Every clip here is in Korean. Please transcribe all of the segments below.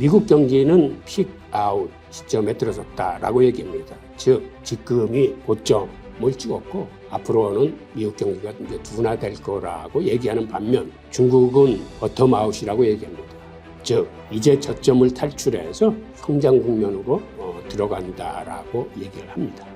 미국 경기는 픽아웃 시점에 들어섰다라고 얘기합니다. 즉 지금이 고점을 찍었고 앞으로는 미국 경기가 이제 둔화될 거라고 얘기하는 반면 중국은 버텀아웃이라고 얘기합니다. 즉 이제 저점을 탈출해서 성장 국면으로 어, 들어간다라고 얘기를 합니다.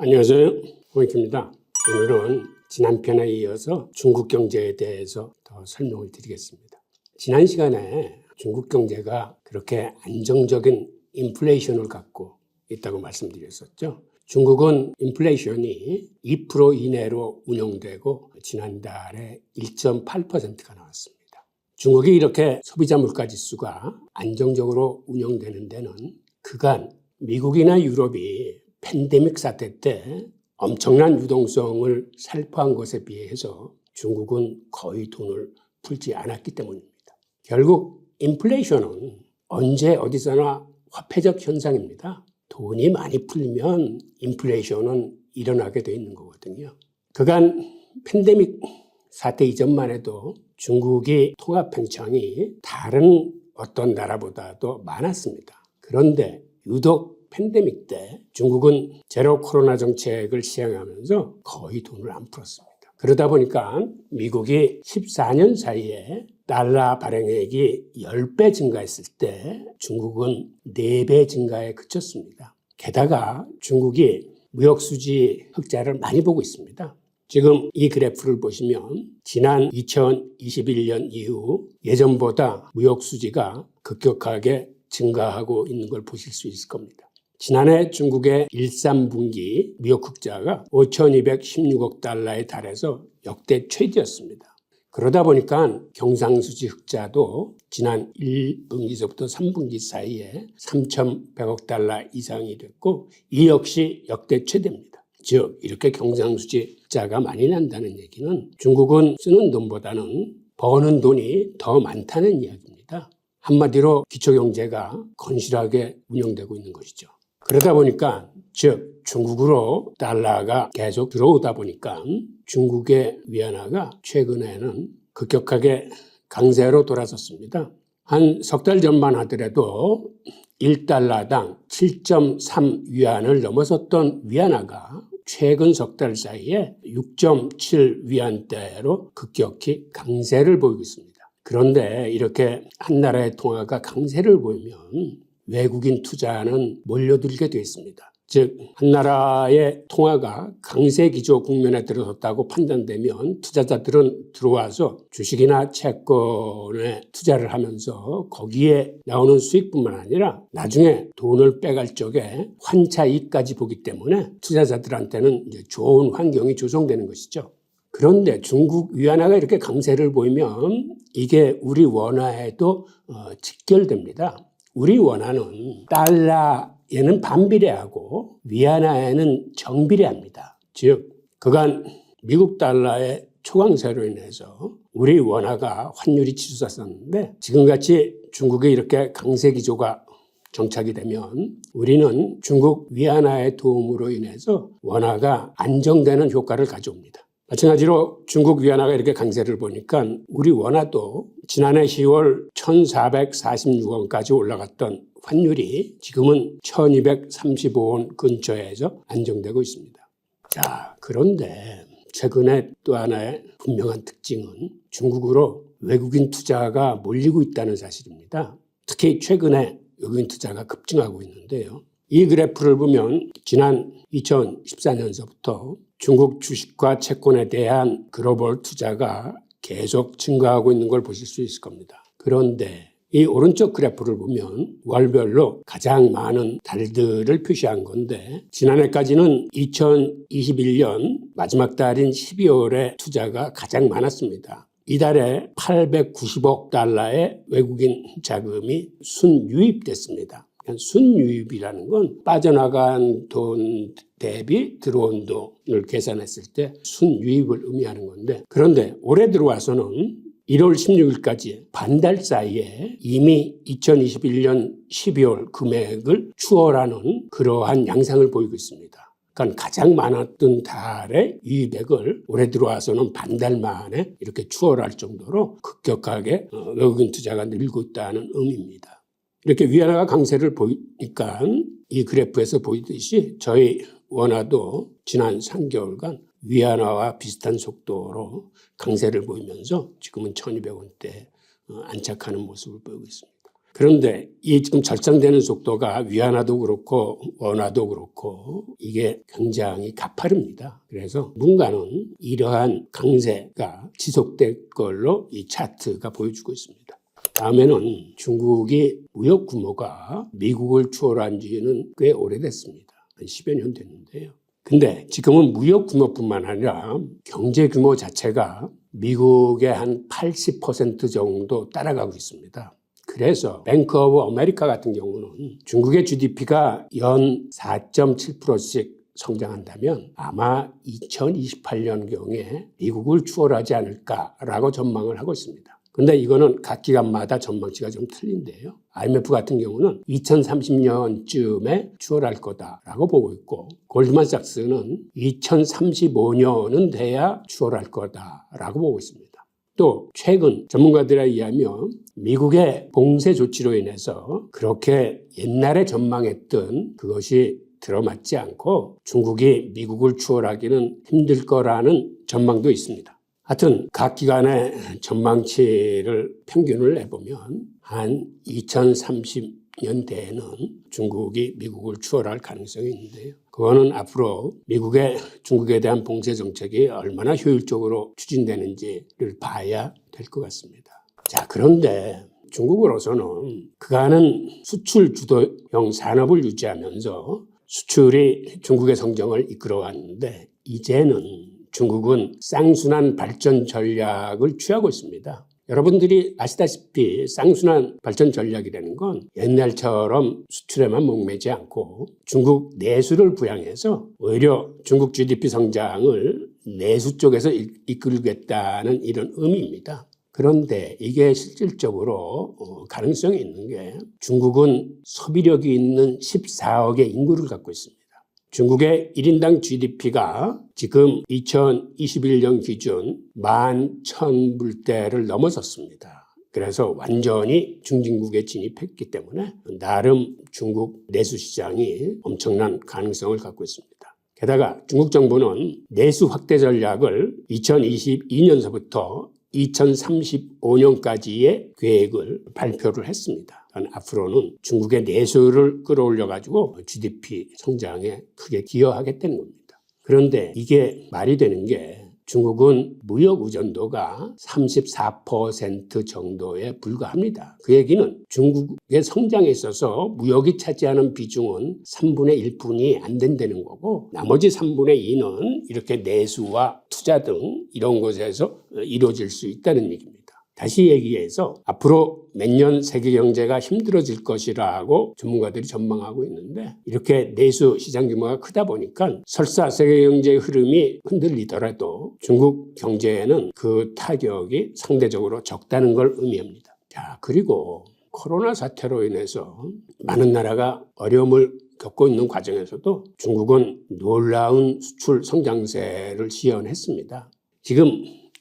안녕하세요. 홍익입니다. 오늘은 지난 편에 이어서 중국 경제에 대해서 더 설명을 드리겠습니다. 지난 시간에 중국 경제가 그렇게 안정적인 인플레이션을 갖고 있다고 말씀드렸었죠. 중국은 인플레이션이 2% 이내로 운영되고 지난달에 1.8%가 나왔습니다. 중국이 이렇게 소비자 물가 지수가 안정적으로 운영되는 데는 그간 미국이나 유럽이 팬데믹 사태 때 엄청난 유동성을 살포한 것에 비해서 중국은 거의 돈을 풀지 않았기 때문입니다. 결국 인플레이션은 언제 어디서나 화폐적 현상입니다. 돈이 많이 풀리면 인플레이션은 일어나게 돼 있는 거거든요. 그간 팬데믹 사태 이전만 해도 중국이 통합 팽창이 다른 어떤 나라보다도 많았습니다. 그런데 유독 팬데믹 때 중국은 제로 코로나 정책을 시행하면서 거의 돈을 안 풀었습니다. 그러다 보니까 미국이 14년 사이에 달러 발행액이 10배 증가했을 때 중국은 4배 증가에 그쳤습니다. 게다가 중국이 무역 수지 흑자를 많이 보고 있습니다. 지금 이 그래프를 보시면 지난 2021년 이후 예전보다 무역 수지가 급격하게 증가하고 있는 걸 보실 수 있을 겁니다. 지난해 중국의 1, 3분기 무역 흑자가 5,216억 달러에 달해서 역대 최대였습니다. 그러다 보니까 경상수지 흑자도 지난 1분기서부터 3분기 사이에 3,100억 달러 이상이 됐고 이 역시 역대 최대입니다. 즉 이렇게 경상수지 흑자가 많이 난다는 얘기는 중국은 쓰는 돈보다는 버는 돈이 더 많다는 이야기입니다. 한마디로 기초경제가 건실하게 운영되고 있는 것이죠. 그러다 보니까 즉 중국으로 달러가 계속 들어오다 보니까 중국의 위안화가 최근에는 급격하게 강세로 돌아섰습니다. 한 석 달 전만 하더라도 1달러당 7.3 위안을 넘어섰던 위안화가 최근 석 달 사이에 6.7 위안대로 급격히 강세를 보이고 있습니다. 그런데 이렇게 한 나라의 통화가 강세를 보이면 외국인 투자는 몰려들게 되어 있습니다. 즉, 한 나라의 통화가 강세 기조 국면에 들어섰다고 판단되면 투자자들은 들어와서 주식이나 채권에 투자를 하면서 거기에 나오는 수익뿐만 아니라 나중에 돈을 빼갈 적에 환차 이익까지 보기 때문에 투자자들한테는 좋은 환경이 조성되는 것이죠. 그런데 중국 위안화가 이렇게 강세를 보이면 이게 우리 원화에도 어, 직결됩니다. 우리 원화는 달러에는 반비례하고 위안화에는 정비례합니다. 즉 그간 미국 달러의 초강세로 인해서 우리 원화가 환율이 치솟았었는데 지금같이 중국의 이렇게 강세 기조가 정착이 되면 우리는 중국 위안화의 도움으로 인해서 원화가 안정되는 효과를 가져옵니다. 마찬가지로 중국 위안화가 이렇게 강세를 보니까 우리 원화도 지난해 10월 1,446원까지 올라갔던 환율이 지금은 1,235원 근처에서 안정되고 있습니다. 자, 그런데 최근에 또 하나의 분명한 특징은 중국으로 외국인 투자가 몰리고 있다는 사실입니다. 특히 최근에 외국인 투자가 급증하고 있는데요. 이 그래프를 보면 지난 2014년서부터 중국 주식과 채권에 대한 글로벌 투자가 계속 증가하고 있는 걸 보실 수 있을 겁니다. 그런데 이 오른쪽 그래프를 보면 월별로 가장 많은 달들을 표시한 건데 지난해까지는 2021년 마지막 달인 12월에 투자가 가장 많았습니다. 이달에 890억 달러의 외국인 자금이 순유입됐습니다. 순유입이라는 건 빠져나간 돈 대비 들어온 돈을 계산했을 때 순유입을 의미하는 건데 그런데 올해 들어와서는 1월 16일까지 반달 사이에 이미 2021년 12월 금액을 추월하는 그러한 양상을 보이고 있습니다. 그러니까 가장 많았던 달의 200을 올해 들어와서는 반달 만에 이렇게 추월할 정도로 급격하게 어, 외국인 투자가 늘고 있다는 의미입니다. 이렇게 위안화가 강세를 보이니까 이 그래프에서 보이듯이 저희 원화도 지난 3개월간 위안화와 비슷한 속도로 강세를 보이면서 지금은 1200원대 어, 안착하는 모습을 보이고 있습니다. 그런데 이 지금 절상되는 속도가 위안화도 그렇고 원화도 그렇고 이게 굉장히 가파릅니다. 그래서 문가는 이러한 강세가 지속될 걸로 이 차트가 보여주고 있습니다. 다음에는 중국이 무역 규모가 미국을 추월한 지는 꽤 오래됐습니다. 한 10여 년 됐는데요. 근데 지금은 무역 규모뿐만 아니라 경제 규모 자체가 미국의 한 80% 정도 따라가고 있습니다. 그래서 뱅크 오브 아메리카 같은 경우는 중국의 GDP가 연 4.7%씩 성장한다면 아마 2028년경에 미국을 추월하지 않을까라고 전망을 하고 있습니다. 근데 이거는 각 기관마다 전망치가 좀 틀린데요. IMF 같은 경우는 2030년쯤에 추월할 거다라고 보고 있고 골드만삭스는 2035년은 돼야 추월할 거다라고 보고 있습니다. 또 최근 전문가들에 의하면 미국의 봉쇄 조치로 인해서 그렇게 옛날에 전망했던 그것이 들어맞지 않고 중국이 미국을 추월하기는 힘들 거라는 전망도 있습니다. 하여튼 각 기관의 전망치를 평균을 내보면 한 2030년대에는 중국이 미국을 추월할 가능성이 있는데요. 그거는 앞으로 미국의 중국에 대한 봉쇄 정책이 얼마나 효율적으로 추진되는지를 봐야 될 것 같습니다. 자, 그런데 중국으로서는 그간은 수출 주도형 산업을 유지하면서 수출이 중국의 성장을 이끌어왔는데 이제는 중국은 쌍순환 발전 전략을 취하고 있습니다. 여러분들이 아시다시피 쌍순환 발전 전략이라는 건 옛날처럼 수출에만 목매지 않고 중국 내수를 부양해서 오히려 중국 GDP 성장을 내수 쪽에서 이끌겠다는 이런 의미입니다. 그런데 이게 실질적으로 어, 가능성이 있는 게 중국은 소비력이 있는 14억의 인구를 갖고 있습니다. 중국의 1인당 GDP가 지금 2021년 기준 11,000불대를 넘어섰습니다. 그래서 완전히 중진국에 진입했기 때문에 나름 중국 내수 시장이 엄청난 가능성을 갖고 있습니다. 게다가 중국 정부는 내수 확대 전략을 2022년서부터 2035년까지의 계획을 발표를 했습니다. 앞으로는 중국의 내수를 끌어올려 가지고 GDP 성장에 크게 기여하겠다는 겁니다. 그런데 이게 말이 되는 게 중국은 무역 의존도가 34% 정도에 불과합니다. 그 얘기는 중국의 성장에 있어서 무역이 차지하는 비중은 3분의 1분이 안 된다는 거고 나머지 3분의 2는 이렇게 내수와 투자 등 이런 곳에서 이루어질 수 있다는 얘기입니다. 다시 얘기해서 앞으로 몇 년 세계 경제가 힘들어질 것이라고 전문가들이 전망하고 있는데 이렇게 내수 시장 규모가 크다 보니까 설사 세계 경제의 흐름이 흔들리더라도 중국 경제에는 그 타격이 상대적으로 적다는 걸 의미합니다. 자, 그리고 코로나 사태로 인해서 많은 나라가 어려움을 겪고 있는 과정에서도 중국은 놀라운 수출 성장세를 시연했습니다. 지금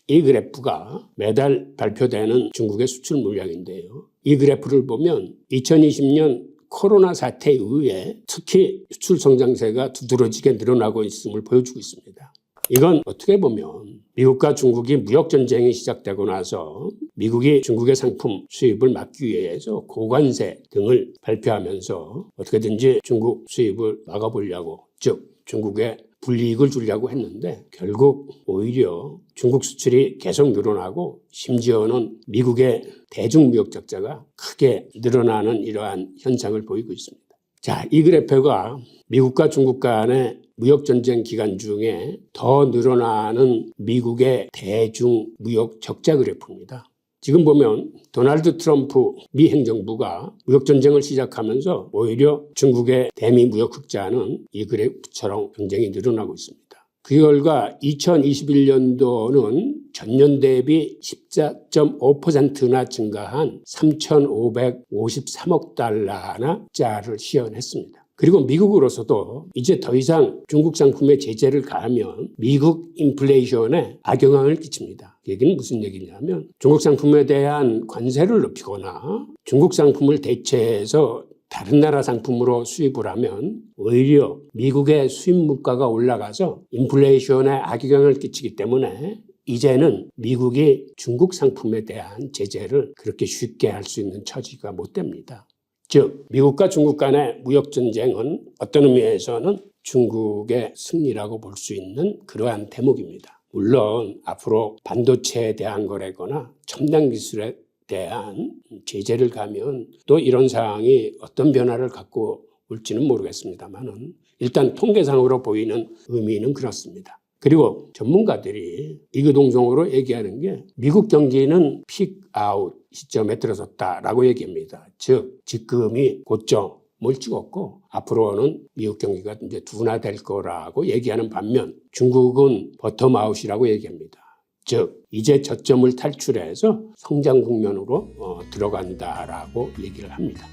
이 그래프가 매달 발표되는 중국의 수출 물량인데요. 이 그래프를 보면 2020년 코로나 사태 이후에 특히 수출 성장세가 두드러지게 늘어나고 있음을 보여주고 있습니다. 이건 어떻게 보면 미국과 중국이 무역 전쟁이 시작되고 나서 미국이 중국의 상품 수입을 막기 위해서 고관세 등을 발표하면서 어떻게든지 중국 수입을 막아보려고 즉 중국의 불이익을 주려고 했는데 결국 오히려 중국 수출이 계속 늘어나고 심지어는 미국의 대중무역 적자가 크게 늘어나는 이러한 현상을 보이고 있습니다. 자, 이 그래프가 미국과 중국 간의 무역 전쟁 기간 중에 더 늘어나는 미국의 대중 무역 적자 그래프입니다. 지금 보면 도널드 트럼프 미 행정부가 무역 전쟁을 시작하면서 오히려 중국의 대미 무역 흑자는 이 그래프처럼 굉장히 늘어나고 있습니다. 그 결과 2021년도는 전년 대비 14.5%나 증가한 3,553억 달러나 짜를 시연했습니다. 그리고 미국으로서도 이제 더 이상 중국 상품에 제재를 가하면 미국 인플레이션에 악영향을 끼칩니다. 이 얘기는 무슨 얘기냐면 중국 상품에 대한 관세를 높이거나 중국 상품을 대체해서 다른 나라 상품으로 수입을 하면 오히려 미국의 수입 물가가 올라가서 인플레이션에 악영향을 끼치기 때문에 이제는 미국이 중국 상품에 대한 제재를 그렇게 쉽게 할 수 있는 처지가 못 됩니다. 즉, 미국과 중국 간의 무역 전쟁은 어떤 의미에서는 중국의 승리라고 볼 수 있는 그러한 대목입니다. 물론 앞으로 반도체에 대한 거래거나 첨단 기술에 대한 제재를 가면 또 이런 상황이 어떤 변화를 갖고 올지는 모르겠습니다만은 일단 통계상으로 보이는 의미는 그렇습니다. 그리고 전문가들이 이거동성으로 얘기하는 게 미국 경제는 픽아웃 시점에 들어섰다라고 얘기합니다. 즉 지금이 고점 뭘 찍었고 앞으로는 미국 경기가 이제 둔화될 거라고 얘기하는 반면 중국은 버텀아웃이라고 얘기합니다. 즉 이제 저점을 탈출해서 성장 국면으로 어, 들어간다라고 얘기를 합니다.